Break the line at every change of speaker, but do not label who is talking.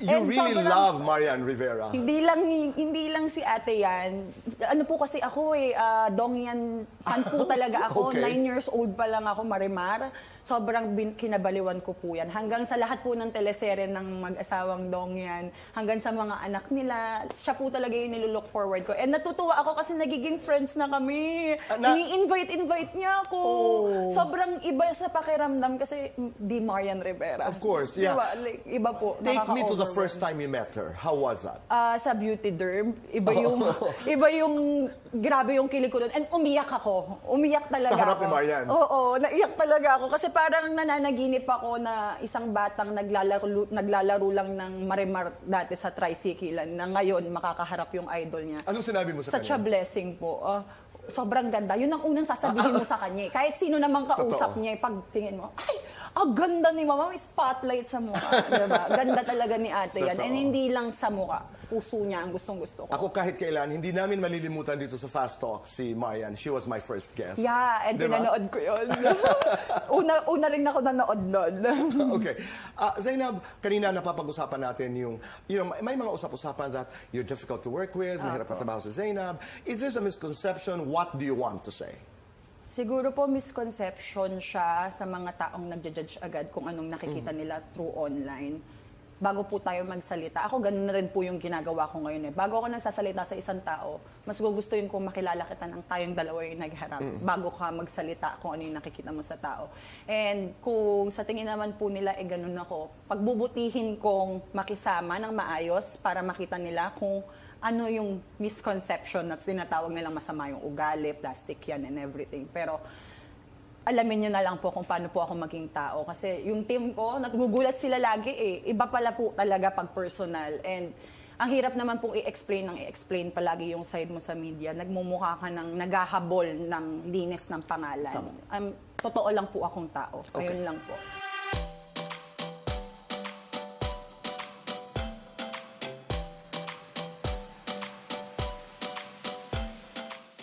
You
And
really
sobrang-
love Marian Rivera.
Hindi lang hindi lang si Ate yan. Ano po kasi ako eh, ah, Dongyan fan po talaga ako.
Okay.
Nine years old pa lang ako, Marimar. Sobrang bin- kinabaliwan ko po yan. Hanggang sa lahat po ng teleserye ng mag-asawang Dongyan, hanggang sa mga anak nila, siya po talaga yung nilulook forward ko. And natutuwa ako kasi nagiging friends na kami.
Ah, na-
Ini-invite-invite niya ako.
Oh.
Sobrang iba sa pakiramdam kasi mm, di Marian Rivera.
Of course, yeah.
Diba? Like, iba po.
Take me to the
nakaka-overwhelm.
first time you met her. How was that?
Ah, sa beauty derm, iba yung iba yung grabe yung kilig ko doon. And umiyak ako. Umiyak talaga
Sa harap
ako.
ni Marian?
Oo, naiyak talaga ako kasi parang nananaginip ako na isang batang naglalaro naglalaro lang ng marimar dati sa tricycle na ngayon makakaharap yung idol niya.
Anong sinabi mo sa
Such a
kanya?
blessing po. Ah, sobrang ganda. Yun ang unang sasabihin mo sa kanya. eh. Kahit sino namang kausap
Totoo.
niya, eh, pag tingin mo, ay, ang ganda ni mama, may spotlight sa mukha. diba? Ganda talaga ni ate yan.
Totoo.
And hindi lang sa mukha. Puso niya ang gustong gusto ko.
Ako kahit kailan, hindi namin malilimutan dito sa Fast Talk si Marian. She was my first guest.
Yeah, and
Diba?
pinanood ko yun. una, una rin ako nanood nun.
okay. Ah, Zainab, kanina napapag-usapan natin yung, you know, may, mga usap-usapan that you're difficult to work with, mahirap katrabaho si Zainab. Is this a misconception? What do you want to say?
Siguro po misconception siya sa mga taong nagja-judge agad kung anong nakikita nila through online. Bago po tayo magsalita, ako ganun na rin po yung ginagawa ko ngayon eh. Bago ako nagsasalita sa isang tao, mas gugustuhin ko makilala kita ng tayong dalawa yung nagharap bago ka magsalita kung ano yung nakikita mo sa tao. And kung sa tingin naman po nila, eh ganun ako, pagbubutihin kong makisama ng maayos para makita nila kung ano yung misconception na tinatawag nilang masama yung ugali, plastic yan and everything. Pero alamin nyo na lang po kung paano po ako maging tao. Kasi yung team ko, nagugulat sila lagi eh. Iba pala po talaga pag personal. And ang hirap naman pong i-explain ng i-explain palagi yung side mo sa media. Nagmumukha ka ng naghahabol ng linis ng pangalan. Um, totoo lang po akong tao. Ayun lang po.